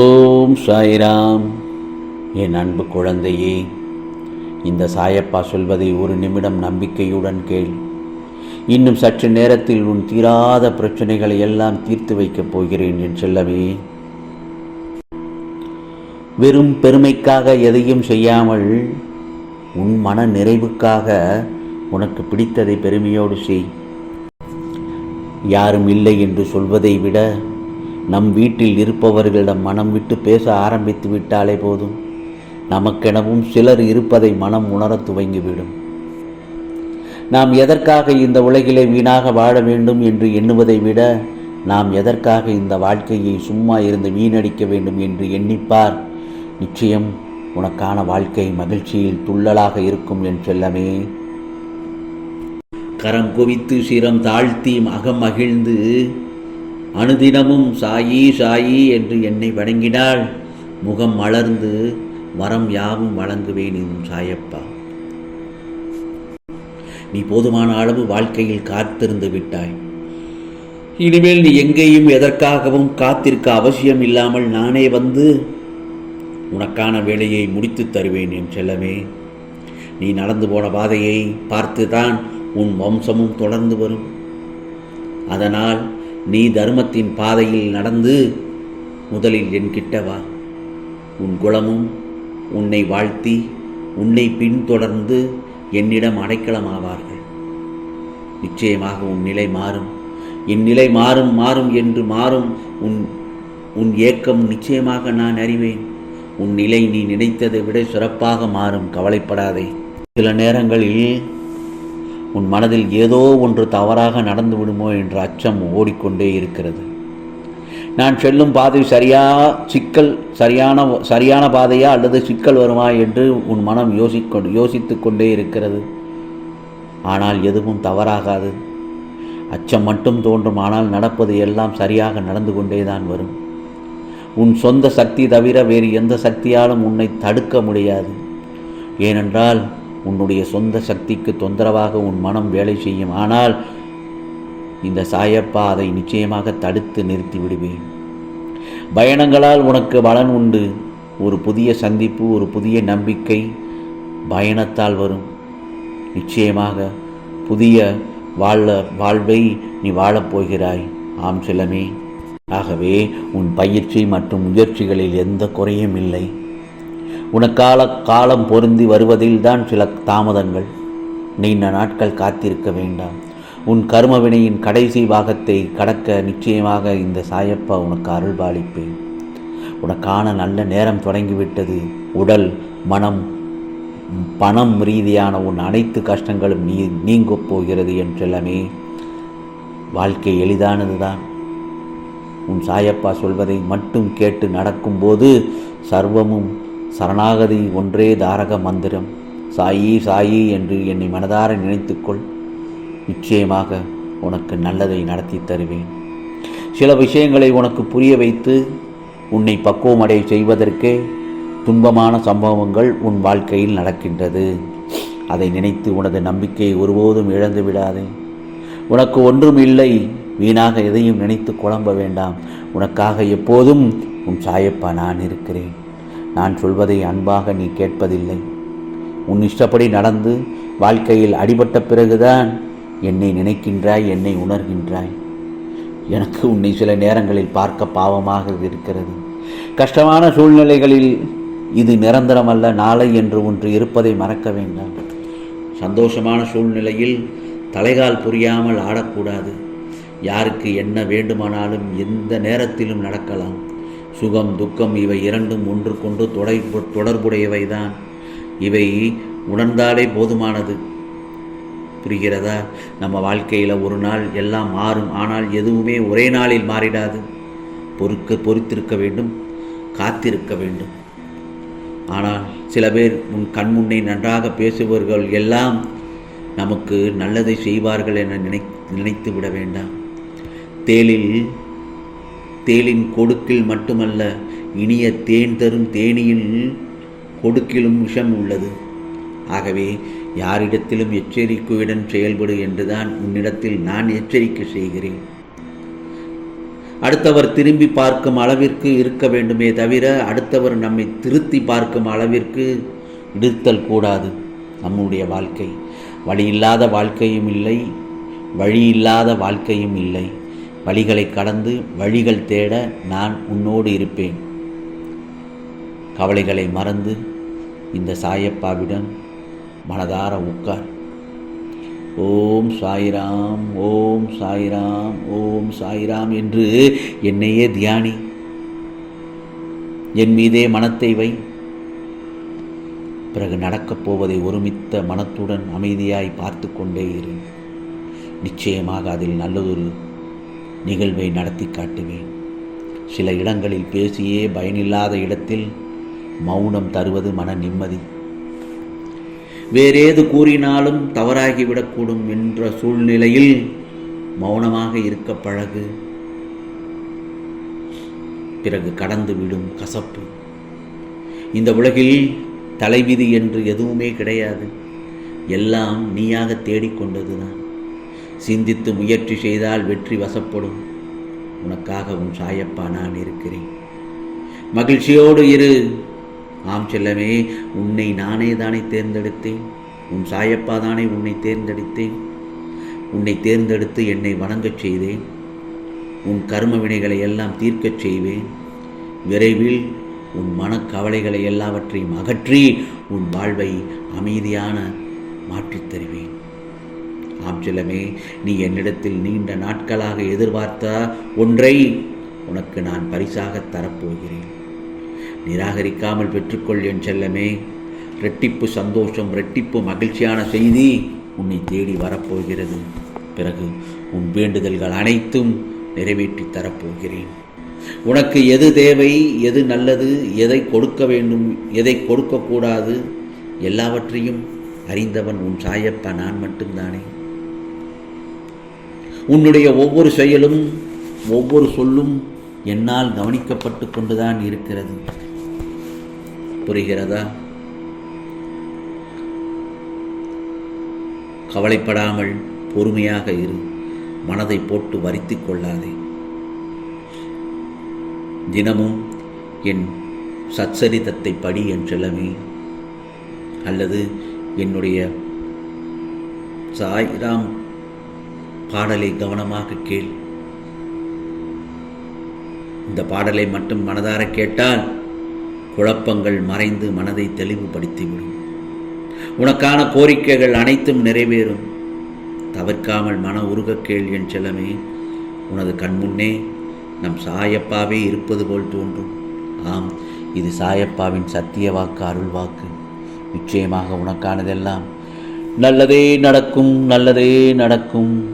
ஓம் சாய்ராம். என் அன்பு குழந்தையே இந்த சாயப்பா சொல்வதை ஒரு நிமிடம் நம்பிக்கையுடன் கேள். இன்னும் சற்று நேரத்தில் உன் தீராத பிரச்சனைகளை எல்லாம் தீர்த்து வைக்கப் போகிறேன் என் செல்லவே வெறும் பெருமைக்காக எதையும் செய்யாமல் உன் மன நிறைவுக்காக உனக்கு பிடித்ததை பெருமையோடு செய். யாரும் இல்லை என்று சொல்வதை விட நம் வீட்டில் இருப்பவர்களிடம் மனம் விட்டு பேச ஆரம்பித்து விட்டாலே போதும். நமக்கெனவும் சிலர் இருப்பதை மனம் உணரத் துவங்கிவிடும். நாம் எதற்காக இந்த உலகிலே வீணாக வாழ வேண்டும் என்று எண்ணுவதை விட நாம் எதற்காக இந்த வாழ்க்கையை சும்மா இருந்து வீணடிக்க வேண்டும் என்று எண்ணிப்பார்? நிச்சயம் உனக்கான வாழ்க்கை மகிழ்ச்சியில் துள்ளலாக இருக்கும் என் செல்லமே. கரம் குவித்து சிரம் தாழ்த்தி அகம் மகிழ்ந்து அனுதினமும் சாயி சாயி என்று என்னை வணங்கினாள். முகம் மலர்ந்து மரம் யாவும் வழங்குவேன் என் சாயப்பா. நீ போதுமான அளவு வாழ்க்கையில் காத்திருந்து விட்டாய். இனிமேல் நீ எங்கேயும் எதற்காகவும் காத்திருக்க அவசியம் இல்லாமல் நானே வந்து உனக்கான வேலையை முடித்து தருவேன் என் செல்லமே. நீ நடந்து போன பாதையை பார்த்துதான் உன் வம்சமும் தொடர்ந்து வரும். அதனால் நீ தர்மத்தின் பாதையில் நடந்து முதலில் என்கிட்ட வா. உன் குலமும் உன்னை வாழ்த்தி உன்னை பின்தொடர்ந்து என்னிடம் அடைக்கலமாவார்கள். நிச்சயமாக உன் நிலை மாறும். என் நிலை மாறும் மாறும் என்று மாறும். உன் உன் ஏக்கம் நிச்சயமாக நான் அறிவேன். உன் நிலை நீ நினைத்ததை விட சிறப்பாக மாறும். கவலைப்படாதே. சில நேரங்களில் உன் மனதில் ஏதோ ஒன்று தவறாக நடந்து விடுமோ என்ற அச்சம் ஓடிக்கொண்டே இருக்கிறது. நான் செல்லும் பாதை சரியா சிக்கல் சரியான சரியான பாதையா அல்லது சிக்கல் வருமா என்று உன் மனம் யோசிக்கொண்டு யோசித்து கொண்டே இருக்கிறது. ஆனால் எதுவும் தவறாகாது. அச்சம் மட்டும் தோன்றும் ஆனால் நடப்பது எல்லாம் சரியாக நடந்து கொண்டே தான் வரும். உன் சொந்த சக்தி தவிர வேறு எந்த சக்தியாலும் உன்னை தடுக்க முடியாது. ஏனென்றால் உன்னுடைய சொந்த சக்திக்கு தொந்தரவாக உன் மனம் வேலை செய்யும். ஆனால் இந்த சாயப்பா அதை நிச்சயமாக தடுத்து நிறுத்தி விடுவேன். பயணங்களால் உனக்கு பலன் உண்டு. ஒரு புதிய சந்திப்பு ஒரு புதிய நம்பிக்கை பயணத்தால் வரும். நிச்சயமாக புதிய வாழ வாழ்வை நீ வாழப்போகிறாய் ஆம் செல்லமே. ஆகவே உன் பயிற்சி மற்றும் முயற்சிகளில் எந்த குறையும் இல்லை. உனக்கால காலம் பொருந்தி வருவதில்தான் சில தாமதங்கள். நீண்ட நாட்கள் காத்திருக்க வேண்டாம். உன் கர்மவினையின் கடைசி பாகத்தை கடக்க நிச்சயமாக இந்த சாயப்பா உனக்கு அருள்பாலிப்பேன். உனக்கான நல்ல நேரம் தொடங்கிவிட்டது. உடல் மனம் பணம் ரீதியான உன் அனைத்து கஷ்டங்களும் நீ நீங்கப் போகிறது என்றெல்லாமே வாழ்க்கை எளிதானது தான் உன் சாயப்பா சொல்வதை மட்டும் கேட்டு நடக்கும்போது சர்வமும் சரணாகதி ஒன்றே தாரக மந்திரம். சாயி சாயி என்று என்னை மனதார நினைத்துக்கொள். நிச்சயமாக உனக்கு நல்லதை நடத்தி தருவேன். சில விஷயங்களை உனக்கு புரிய வைத்து உன்னை பக்குவமடை செய்வதற்கே துன்பமான சம்பவங்கள் உன் வாழ்க்கையில் நடக்கின்றது. அதை நினைத்து உனது நம்பிக்கையை ஒருபோதும் இழந்து விடாதே. உனக்கு ஒன்றும் இல்லை. வீணாக எதையும் நினைத்து குழம்ப வேண்டாம். உனக்காக எப்போதும் உன் சாயப்பா நான் இருக்கிறேன். நான் சொல்வதை அன்பாக நீ கேட்பதில்லை. உன் இஷ்டப்படி நடந்து வாழ்க்கையில் அடிபட்ட பிறகுதான் என்னை நினைக்கின்றாய் என்னை உணர்கின்றாய். எனக்கு உன்னை சில நேரங்களில் பார்க்க பாவமாக இருக்கிறது. கஷ்டமான சூழ்நிலைகளில் இது நிரந்தரமல்ல நாளை என்று ஒன்று இருப்பதை மறக்க வேண்டாம். சந்தோஷமான சூழ்நிலையில் தலைகால் புரியாமல் ஆடக்கூடாது. யாருக்கு என்ன வேண்டுமானாலும் எந்த நேரத்திலும் நடக்கலாம். சுகம் துக்கம் இவை இரண்டும் ஒன்றுக்கொண்டு தொடை தொடர்புடையவைதான். இவை உணர்ந்தாலே போதுமானது. புரிகிறதா? நம்ம வாழ்க்கையில் ஒரு நாள் எல்லாம் மாறும் ஆனால் எதுவுமே ஒரே நாளில் மாறிடாது. பொறுக்க பொறுத்திருக்க வேண்டும் காத்திருக்க வேண்டும். ஆனால் சில பேர் உன் கண்முன்னே நன்றாக பேசுபவர்கள் எல்லாம் நமக்கு நல்லதை செய்வார்கள் என நினை நினைத்து விட வேண்டாம். தேலில் தேலின் கொடுக்கில் மட்டுமல்ல இனிய தேன் தரும் தேனியில் கொடுக்கிலும் விஷம் உள்ளது. ஆகவே யாரிடத்திலும் எச்சரிக்கையுடன் செயல்படு என்றுதான் உன்னிடத்தில் நான் எச்சரிக்கை செய்கிறேன். அடுத்தவர் திரும்பி பார்க்கும் அளவிற்கு இருக்க வேண்டுமே தவிர அடுத்தவர் நம்மை திருத்தி பார்க்கும் அளவிற்கு இருத்தல் கூடாது. நம்முடைய வாழ்க்கை. வழி இல்லாத வாழ்க்கையும் இல்லை வழி இல்லாத வாழ்க்கையும் இல்லை. வழிகளை கடந்து வழிகள் தேட நான் உன்னோடு இருப்பேன். கவலைகளை மறந்து இந்த சாயப்பாவிடம் மனதார உட்கார். ஓம் சாய்ராம் ஓம் சாய்ராம் ஓம் சாய்ராம் என்று என்னையே தியானி. என் மீதே மனத்தை வை. பிறகு நடக்கப் போவதை ஒருமித்த மனத்துடன் அமைதியாய் பார்த்து கொண்டே இரு. நிச்சயமாக அதில் நல்லதொரு நிகழ்வை நடத்தி காட்டுவேன். சில இடங்களில் பேசியே பயனில்லாத இடத்தில் மௌனம் தருவது மன நிம்மதி. வேறேது கூறினாலும் தவறாகிவிடக்கூடும் என்ற சூழ்நிலையில் மௌனமாக இருக்க பழகு. பிறகு கடந்து விடும் கசப்பு. இந்த உலகில் தலைவிதி என்று எதுவுமே கிடையாது. எல்லாம் நீயாக தேடிக்கொண்டதுதான் சிந்தித்து முயற்சி செய்தால் வெற்றி வசப்படும். உனக்காக உன் சாயப்பா நான் இருக்கிறேன். மகிழ்ச்சியோடு இரு. ஆம் செல்லமே உன்னை நானே தானே தேர்ந்தெடுத்தேன். உன் சாயப்பா தானே உன்னை தேர்ந்தெடுத்தேன். உன்னை தேர்ந்தெடுத்து என்னை வணங்கச் செய்தேன். உன் கர்ம வினைகளை எல்லாம் தீர்க்கச் செய்வேன். விரைவில் உன் மனக்கவலைகளை எல்லாவற்றையும் அகற்றி உன் வாழ்வை அமைதியான மாற்றித் தருவேன். ஆம் செல்லமே நீ என்னிடத்தில் நீண்ட நாட்களாக எதிர்பார்த்த ஒன்றை உனக்கு நான் பரிசாக தரப்போகிறேன். நிராகரிக்காமல் பெற்றுக்கொள் என் செல்லமே. ரெட்டிப்பு சந்தோஷம் ரெட்டிப்பு மகிழ்ச்சியான செய்தி உன்னை தேடி வரப்போகிறது. பிறகு உன் வேண்டுதல்கள் அனைத்தும் நிறைவேற்றி தரப்போகிறேன். உனக்கு எது தேவை எது நல்லது எதை கொடுக்க வேண்டும் எதை கொடுக்கக்கூடாது எல்லாவற்றையும் அறிந்தவன் உன் சாயப்பா நான் மட்டும்தானே. உன்னுடைய ஒவ்வொரு செயலும் ஒவ்வொரு சொல்லும் என்னால் கவனிக்கப்பட்டு கொண்டுதான் இருக்கிறது. புரிகிறதா? கவலைப்படாமல் பொறுமையாக இரு. மனதை போட்டு வரித்து கொள்ளாதே. தினமும் என் சச்சரிதத்தை படி என் செல்லமே. அல்லது என்னுடைய சாய்ராம் பாடலை கவனமாக கேள். இந்த பாடலை மட்டும் மனதார கேட்டால் குழப்பங்கள் மறைந்து மனதை தெளிவுபடுத்திவிடும். உனக்கான கோரிக்கைகள் அனைத்தும் நிறைவேறும். தவிர்க்காமல் மன உருகக் கேள் என் செல்லமே. உனது கண்முன்னே நம் சாயப்பாவே இருப்பது போல் தோன்றும். ஆம் இது சாயப்பாவின் சத்திய வாக்கு அருள் வாக்கு. நிச்சயமாக உனக்கானதெல்லாம் நல்லதே நடக்கும் நல்லதே நடக்கும்.